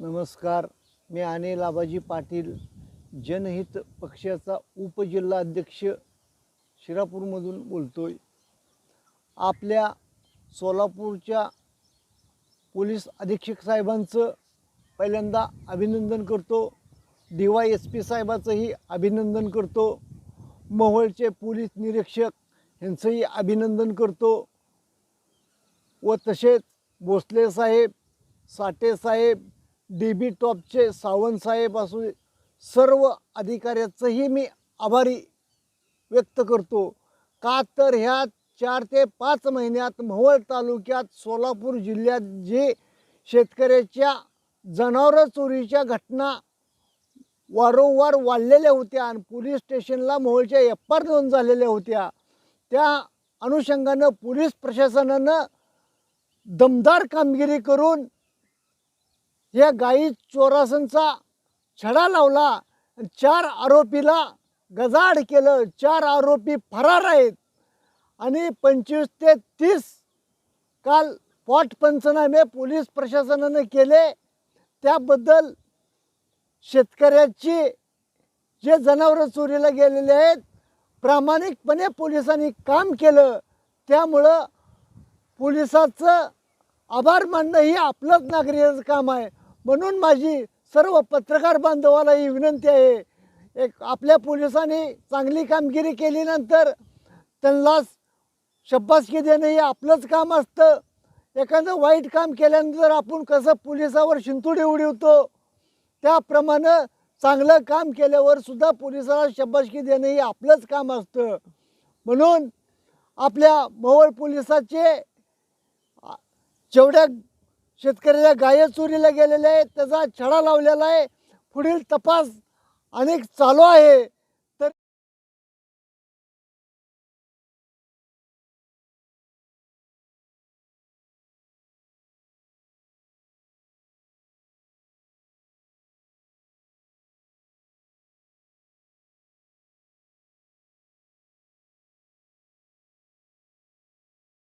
नमस्कार. मी अनिल आबाजी पाटील जनहित पक्षाचा उपजिल्हाध्यक्ष शिरापूरमधून बोलतो आहे आपल्या सोलापूरच्या पोलीस अधीक्षक साहेबांचं पहिल्यांदा अभिनंदन करतो. डी वाय एस पी साहेबाचंही अभिनंदन करतो. मोहोळचे पोलीस निरीक्षक यांचंही अभिनंदन करतो. व तसेच भोसले साहेब साठे साहेब डी बी टॉपचे सावंतसाहेब असू सर्व अधिकाऱ्याचंही मी आभारी व्यक्त करतो. का तर ह्या चार ते पाच महिन्यात मोहोळ तालुक्यात सोलापूर जिल्ह्यात जे शेतकऱ्याच्या जनावरं चोरीच्या घटना वारंवार वाढलेल्या होत्या आणि पोलीस स्टेशनला मोहोळच्या एफ आर नोंद झालेल्या होत्या त्या अनुषंगानं पोलीस प्रशासनानं दमदार कामगिरी करून या गाई चोरासांचा छडा लावला चार आरोपीला गजाड केलं. चार आरोपी फरार आहेत. आणि पंचवीस ते तीस काल पॉट पंचनामे पोलीस प्रशासनानं केले. त्याबद्दल शेतकऱ्याची जे जनावरं चोरीला गेलेले आहेत प्रामाणिकपणे पोलिसांनी काम केलं. त्यामुळं पोलिसाचं आभार मानणं ही आपलंच नागरिकाचं काम आहे. म्हणून माझी सर्व पत्रकार बांधवाला ही विनंती आहे एक आपल्या पोलिसांनी चांगली कामगिरी केल्यानंतर त्यांना शब्बासकी देणं हे आपलंच काम असतं. एखादं वाईट काम केल्यानंतर आपण कसं पोलिसावर शिंतुडी उडवतो त्याप्रमाणे चांगलं काम केल्यावर सुद्धा पोलिसाला शब्बासकी देणं हे आपलंच काम असतं. म्हणून आपल्या मोहोळ पोलिसाचे जेवढ्या शेतकऱ्याच्या गाय चोरीला गेलेल्या आहेत त्याचा छडा लावलेला आहे. पुढील तपास अनेक चालू आहे.